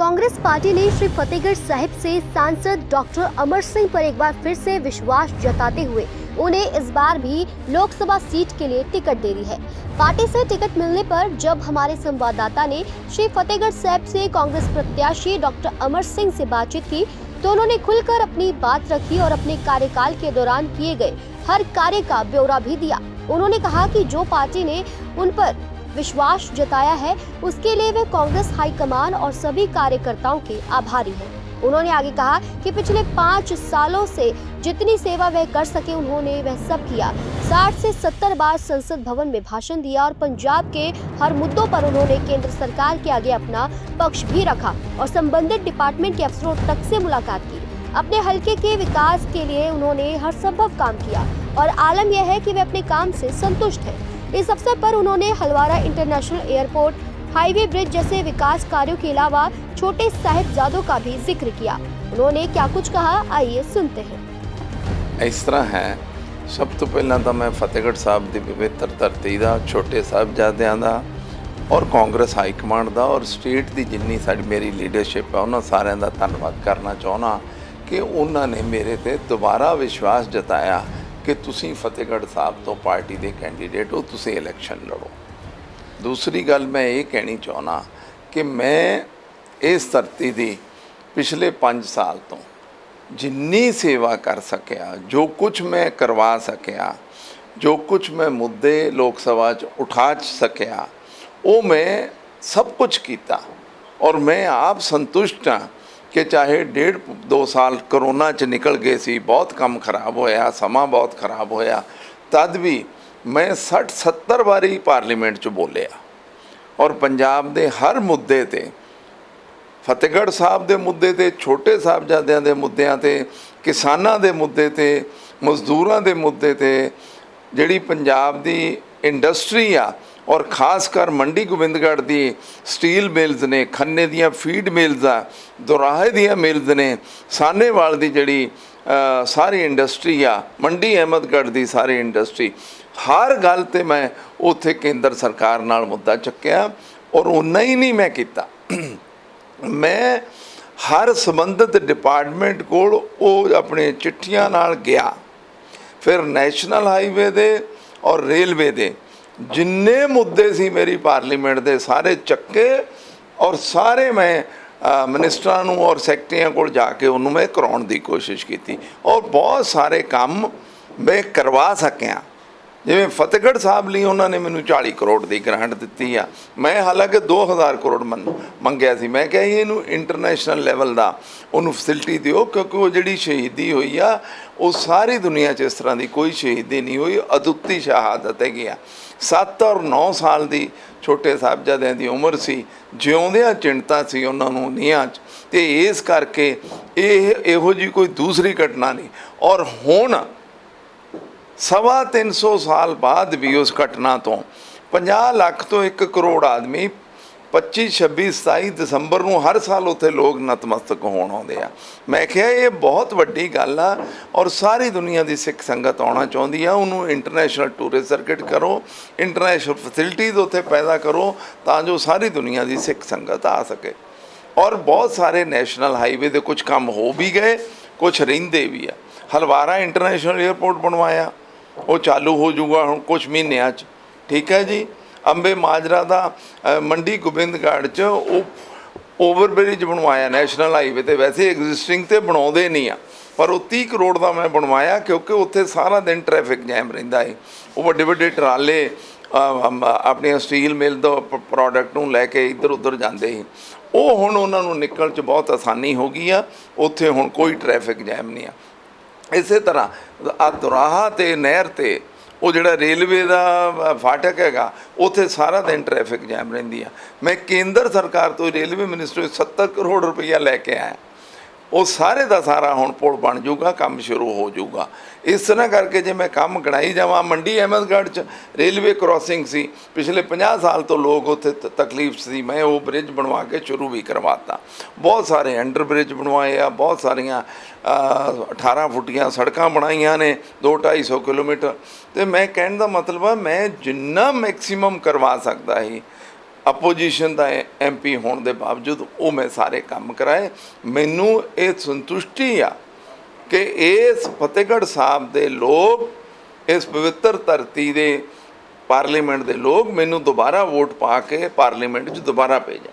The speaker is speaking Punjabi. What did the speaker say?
कांग्रेस पार्टी ने श्री फतेहगढ़ साहिब से सांसद डॉक्टर अमर सिंह पर एक बार फिर से विश्वास जताते हुए उन्हें इस बार भी लोकसभा सीट के लिए टिकट दे दी है। पार्टी से टिकट मिलने पर जब हमारे संवाददाता ने श्री फतेहगढ़ साहिब से कांग्रेस प्रत्याशी डॉक्टर अमर सिंह से बातचीत की तो उन्होंने खुलकर अपनी बात रखी और अपने कार्यकाल के दौरान किए गए हर कार्य का ब्यौरा भी दिया। उन्होंने कहा कि जो पार्टी ने उन पर विश्वास जताया है, उसके लिए वे कांग्रेस हाईकमान और सभी कार्यकर्ताओं के आभारी हैं। उन्होंने आगे कहा कि पिछले पाँच सालों से जितनी सेवा वह कर सके, उन्होंने वह सब किया। साठ से सत्तर बार संसद भवन में भाषण दिया और पंजाब के हर मुद्दों पर उन्होंने केंद्र सरकार के आगे अपना पक्ष भी रखा और संबंधित डिपार्टमेंट के अफसरों तक से मुलाकात की। अपने हलके के विकास के लिए उन्होंने हर संभव काम किया और आलम यह है कि वे अपने काम से संतुष्ट हैं। इस अवसर पर उन्होंने Halwara international airport highway bridge जैसे विकास कार्यों के अलावा छोटे साहिबजादों का भी जिक्र किया उन्होंने क्या कुछ कहा आइए सुनते हैं ਇਸ ਤਰ੍ਹਾਂ ਹੈ ਸਭ ਤੋਂ ਪਹਿਲਾਂ ਤਾਂ ਮੈਂ ਫਤਿਹਗੜ੍ਹ ਸਾਹਿਬ ਦੀ ਪਵਿੱਤਰ ਧਰਤੀ ਦਾ ਛੋਟੇ ਸਾਹਿਬਜ਼ਾਦਿਆਂ ਦਾ ਔਰ ਕਾਂਗਰਸ ਹਾਈ ਕਮਾਂਡ ਦਾ ਔਰ ਸਟੇਟ ਦੀ ਜਿੰਨੀ ਸਾਡੀ ਮੇਰੀ ਲੀਡਰਸ਼ਿਪ ਹੈ ਉਹਨਾਂ ਸਾਰਿਆਂ ਦਾ ਧੰਨਵਾਦ ਕਰਨਾ ਚਾਹੁੰਦਾ ਕਿ ਉਹਨਾਂ ਨੇ ਮੇਰੇ ਤੇ ਦੁਬਾਰਾ ਵਿਸ਼ਵਾਸ ਜਤਾਇਆ ਕਿ ਤੁਸੀਂ ਫਤਿਹਗੜ੍ਹ ਸਾਹਿਬ ਤੋਂ ਪਾਰਟੀ ਦੇ ਕੈਂਡੀਡੇਟ ਹੋ, ਤੁਸੀਂ ਇਲੈਕਸ਼ਨ ਲੜੋ। ਦੂਸਰੀ ਗੱਲ ਮੈਂ ਇਹ ਕਹਿਣੀ ਚਾਹੁੰਦਾ ਕਿ ਮੈਂ ਇਸ ਧਰਤੀ ਦੀ ਪਿਛਲੇ 5 ਸਾਲ ਤੋਂ ਜਿੰਨੀ ਸੇਵਾ ਕਰ ਸਕਿਆ, ਜੋ ਕੁਝ ਮੈਂ ਕਰਵਾ ਸਕਿਆ, ਜੋ ਕੁਝ ਮੈਂ ਮੁੱਦੇ ਲੋਕ ਸਭਾ 'ਚ ਉਠਾ ਸਕਿਆ, ਉਹ ਮੈਂ ਸਭ ਕੁਝ ਕੀਤਾ ਔਰ ਮੈਂ ਆਪ ਸੰਤੁਸ਼ਟ ਹਾਂ ਕਿ ਚਾਹੇ ਡੇਢ ਦੋ ਸਾਲ ਕਰੋਨਾ 'ਚ ਨਿਕਲ ਗਏ ਸੀ, ਬਹੁਤ ਕੰਮ ਖਰਾਬ ਹੋਇਆ, ਸਮਾਂ ਬਹੁਤ ਖਰਾਬ ਹੋਇਆ, ਤਦ ਵੀ ਮੈਂ 60 70 ਵਾਰੀ ਪਾਰਲੀਮੈਂਟ 'ਚ ਬੋਲਿਆ। ਔਰ ਪੰਜਾਬ ਦੇ ਹਰ ਮੁੱਦੇ ਤੇ, ਫਤਿਹਗੜ੍ਹ ਸਾਹਿਬ ਦੇ ਮੁੱਦੇ ਤੇ, ਛੋਟੇ ਸਾਹਿਬਜ਼ਾਦਿਆਂ ਦੇ ਮੁੱਦਿਆਂ ਤੇ, ਕਿਸਾਨਾਂ ਦੇ ਮੁੱਦੇ ਤੇ, ਮਜ਼ਦੂਰਾਂ ਦੇ ਮੁੱਦੇ ਤੇ, ਜਿਹੜੀ ਪੰਜਾਬ ਦੀ ਇੰਡਸਟਰੀ ਆ ਔਰ ਖਾਸ ਕਰ ਮੰਡੀ ਗੋਬਿੰਦਗੜ੍ਹ ਦੀ ਸਟੀਲ ਮਿਲਜ਼ ਨੇ, ਖੰਨੇ ਦੀਆਂ ਫੀਡ ਮਿਲਜ਼ ਆ ਦੁਰਾਹੇ ਦੀਆਂ ਮਿਲਜ਼ ਨੇ ਸਾਨੇਵਾਲ ਦੀ ਜਿਹੜੀ ਸਾਰੀ ਇੰਡਸਟਰੀ ਆ, ਮੰਡੀ ਅਹਿਮਦਗੜ੍ਹ ਦੀ ਸਾਰੀ ਇੰਡਸਟਰੀ, ਹਰ ਗੱਲ ਤੇ ਮੈਂ ਉੱਥੇ ਕੇਂਦਰ ਸਰਕਾਰ ਨਾਲ ਮੁੱਦਾ ਚੱਕਿਆ ਔਰ ਉਨਾ ਹੀ ਨਹੀਂ ਮੈਂ ਕੀਤਾ। ਮੈਂ ਹਰ ਸੰਬੰਧਿਤ ਡਿਪਾਰਟਮੈਂਟ ਕੋਲ ਉਹ ਆਪਣੇ ਚਿੱਠੀਆਂ ਨਾਲ ਗਿਆ। ਫਿਰ ਨੈਸ਼ਨਲ ਹਾਈਵੇ ਦੇ ਔਰ ਰੇਲਵੇ ਦੇ। ਜਿੰਨੇ ਮੁੱਦੇ ਸੀ ਮੇਰੀ ਪਾਰਲੀਮੈਂਟ ਦੇ ਸਾਰੇ ਚੱਕੇ ਔਰ ਸਾਰੇ ਮੈਂ ਅ, ਮਿਨਿਸਟਰਾਂ ਨੂੰ ਔਰ ਸੈਕਟਰੀਆਂ ਕੋਲ ਜਾ ਕੇ ਉਹਨੂੰ ਮੈਂ ਕਰਾਉਣ ਦੀ ਕੋਸ਼ਿਸ਼ ਕੀਤੀ। ਔਰ ਬਹੁਤ ਸਾਰੇ ਕੰਮ ਮੈਂ ਕਰਵਾ ਸਕਿਆ। ਜਿਵੇਂ ਫਤਿਹਗੜ੍ਹ ਸਾਹਿਬ ਲਈ ਉਹਨਾਂ ਨੇ ਮੈਨੂੰ 40 ਕਰੋੜ ਦੀ ਗ੍ਰਾਂਟ ਦਿੱਤੀ ਆ। ਮੈਂ ਹਾਲਾਂਕਿ 2000 ਕਰੋੜ ਮੰਨ- ਮੰਗਿਆ ਸੀ। ਮੈਂ ਕਿਹਾ ਜੀ ਇਹਨੂੰ ਇੰਟਰਨੈਸ਼ਨਲ ਲੈਵਲ ਦਾ ਉਹਨੂੰ ਫੈਸਿਲਿਟੀ ਦਿਓ, ਕਿਉਂਕਿ ਉਹ ਜਿਹੜੀ ਸ਼ਹੀਦੀ ਹੋਈ ਆ, ਉਹ ਸਾਰੀ ਦੁਨੀਆ 'ਚ ਇਸ ਤਰ੍ਹਾਂ ਦੀ ਕੋਈ ਸ਼ਹੀਦੀ ਨਹੀਂ ਹੋਈ, ਅਦੁੱਤੀ ਸ਼ਹਾਦਤ ਹੈਗੀ ਆ। 7 ਔਰ 9 ਸਾਲ ਦੀ ਛੋਟੇ ਸਾਹਿਬਜ਼ਾਦਿਆਂ ਦੀ ਉਮਰ ਸੀ, ਜਿਉਂਦਿਆਂ ਚਿੰਤਾ ਸੀ ਉਹਨਾਂ ਨੂੰ ਨੀਹਾਂ 'ਚ। ਤੇ ਇਸ ਕਰਕੇ ਇਹ ਇਹੋ ਜੀ ਕੋਈ ਦੂਸਰੀ ਘਟਨਾ ਨਹੀਂ। ਔਰ ਹੁਣ ਸਵਾ 300 ਸਾਲ ਬਾਅਦ ਵੀ ਉਸ ਘਟਨਾ ਤੋਂ 50 ਲੱਖ ਤੋਂ 1 ਕਰੋੜ ਆਦਮੀ 25 26 27 ਦਸੰਬਰ ਨੂੰ ਹਰ ਸਾਲ ਉੱਥੇ ਲੋਕ ਨਤਮਸਤਕ ਹੋਣ ਆਉਂਦੇ ਆ। ਮੈਂ ਕਿਹਾ ਇਹ ਬਹੁਤ ਵੱਡੀ ਗੱਲ ਆ ਔਰ ਸਾਰੀ ਦੁਨੀਆ ਦੀ ਸਿੱਖ ਸੰਗਤ ਆਉਣਾ ਚਾਹੁੰਦੀ ਆ, ਉਹਨੂੰ ਇੰਟਰਨੈਸ਼ਨਲ ਟੂਰਿਸਟ ਸਰਕਟ ਕਰੋ ਇੰਟਰਨੈਸ਼ਨਲ ਫੈਸਿਲਿਟੀਜ਼ ਉੱਥੇ ਪੈਦਾ ਕਰੋ ਤਾਂ ਜੋ ਸਾਰੀ ਦੁਨੀਆ ਦੀ ਸਿੱਖ ਸੰਗਤ ਆ ਸਕੇ। ਔਰ ਬਹੁਤ ਸਾਰੇ ਨੈਸ਼ਨਲ ਹਾਈਵੇ ਦੇ ਕੁਝ ਕੰਮ ਹੋ ਵੀ ਗਏ, ਕੁਝ ਰਹਿੰਦੇ ਵੀ ਆ। ਹਲਵਾਰਾ ਇੰਟਰਨੈਸ਼ਨਲ 에ਅਰਪੋਰਟ ਬਣਵਾਇਆ ਉਹ ਚਾਲੂ ਹੋ ਜਾਊਗਾ ਹੁਣ ਕੁਝ ਮਹੀਨਿਆਂ 'ਚ। ਠੀਕ ਹੈ ਜੀ? ਅੰਬੇ ਮਾਜਰਾ ਦਾ ਮੰਡੀ ਗੋਬਿੰਦਗੜ੍ਹ 'ਚ ਉਹ ਓਵਰਬ੍ਰਿਜ ਬਣਵਾਇਆ ਨੈਸ਼ਨਲ ਹਾਈਵੇ ਤੇ। ਵੈਸੇ ਐਗਜ਼ਿਸਟਿੰਗ ਤੇ ਬਣਾਉਂਦੇ ਨਹੀਂ ਆ ਪਰ ਉਹ 30 ਕਰੋੜ ਦਾ ਮੈਂ ਬਣਵਾਇਆ ਕਿਉਂਕਿ ਉੱਥੇ ਸਾਰਾ ਦਿਨ ਟ੍ਰੈਫਿਕ ਜੈਮ ਰਹਿੰਦਾ ਹੈ ਉਹ ਵੱਡੇ ਵੱਡੇ ਟਰਾਲੇ ਅ, ਆਪਣੀਆਂ ਸਟੀਲ ਮਿਲ ਤੋਂ ਪ੍ਰੋਡਕਟ ਨੂੰ ਲੈ ਕੇ ਇੱਧਰ ਉੱਧਰ ਜਾਂਦੇ ਸੀ। ਉਹ ਹੁਣ ਉਹਨਾਂ ਨੂੰ ਨਿਕਲਣ 'ਚ ਬਹੁਤ ਆਸਾਨੀ ਹੋ ਗਈ ਆ। ਉੱਥੇ ਹੁਣ ਕੋਈ ਟ੍ਰੈਫਿਕ ਜੈਮ ਨਹੀਂ ਆ। ਇਸੇ ਤਰ੍ਹਾਂ ਆ ਦੁਰਾਹਾ ਤੇ ਨਹਿਰ ਤੇ ਉਹ ਜਿਹੜਾ ਰੇਲਵੇ ਦਾ ਫਾਟਕ ਹੈਗਾ, ਉੱਥੇ ਸਾਰਾ ਦਿਨ ਟ੍ਰੈਫਿਕ ਜੈਮ ਰਹਿੰਦੀ ਆ। ਮੈਂ ਕੇਂਦਰ ਸਰਕਾਰ ਤੋਂ ਰੇਲਵੇ ਮਿਨਿਸਟਰ 70 ਕਰੋੜ ਰੁਪਈਆ ਲੈ ਕੇ ਆਇਆ। ਉਹ ਸਾਰੇ ਦਾ ਸਾਰਾ ਹੁਣ ਪੁਲ ਬਣ ਜਾਊਗਾ ਕੰਮ ਸ਼ੁਰੂ ਹੋ ਜਾਊਗਾ। ਇਸ ਤਰ੍ਹਾਂ ਕਰਕੇ ਜੇ ਮੈਂ ਕੰਮ ਗਣਾਈ ਜਾਵਾਂ ਮੰਡੀ ਅਹਿਮਦਗੜ੍ਹ ਚ ਰੇਲਵੇ ਕ੍ਰਾਸਿੰਗ ਸੀ ਪਿਛਲੇ 50 ਸਾਲ ਤੋਂ ਲੋਕ ਉੱਥੇ ਤ- ਤਕਲੀਫ ਸੀ ਮੈਂ ਉਹ ਬ੍ਰਿਜ ਬਣਵਾ ਕੇ ਸ਼ੁਰੂ ਵੀ ਕਰਵਾਤਾ। ਬਹੁਤ ਸਾਰੇ ਅੰਡਰ ਬ੍ਰਿਜ ਬਣਵਾਏ ਆ ਬਹੁਤ ਸਾਰੀਆਂ ਅ, 18 ਫੁੱਟੀਆਂ ਸੜਕਾਂ ਬਣਾਈਆਂ ਨੇ 2-250 ਕਿਲੋਮੀਟਰ। ਤੇ ਮੈਂ ਕਹਿਣ ਦਾ ਮਤਲਬ ਆ ਮੈਂ ਜਿੰਨਾ ਮੈਕਸਿਮਮ ਕਰਵਾ ਸਕਦਾ ਸੀ ਆਪੋਜੀਸ਼ਨ ਦਾ ਐਮਪੀ ਹੋਣ ਦੇ ਬਾਵਜੂਦ ਉਹ ਮੈਂ ਸਾਰੇ ਕੰਮ ਕਰਾਏ। ਮੈਨੂੰ ਇਹ ਸੰਤੁਸ਼ਟੀ ਆ ਕਿ ਇਸ ਫਤਿਹਗੜ੍ਹ ਸਾਹਿਬ ਦੇ ਲੋਕ, ਇਸ ਪਵਿੱਤਰ ਧਰਤੀ ਦੇ ਪਾਰਲੀਮੈਂਟ ਦੇ ਲੋਕ ਮੈਨੂੰ ਦੁਬਾਰਾ ਵੋਟ ਪਾ ਕੇ ਪਾਰਲੀਮੈਂਟ 'ਚ ਦੁਬਾਰਾ ਭੇਜਣ।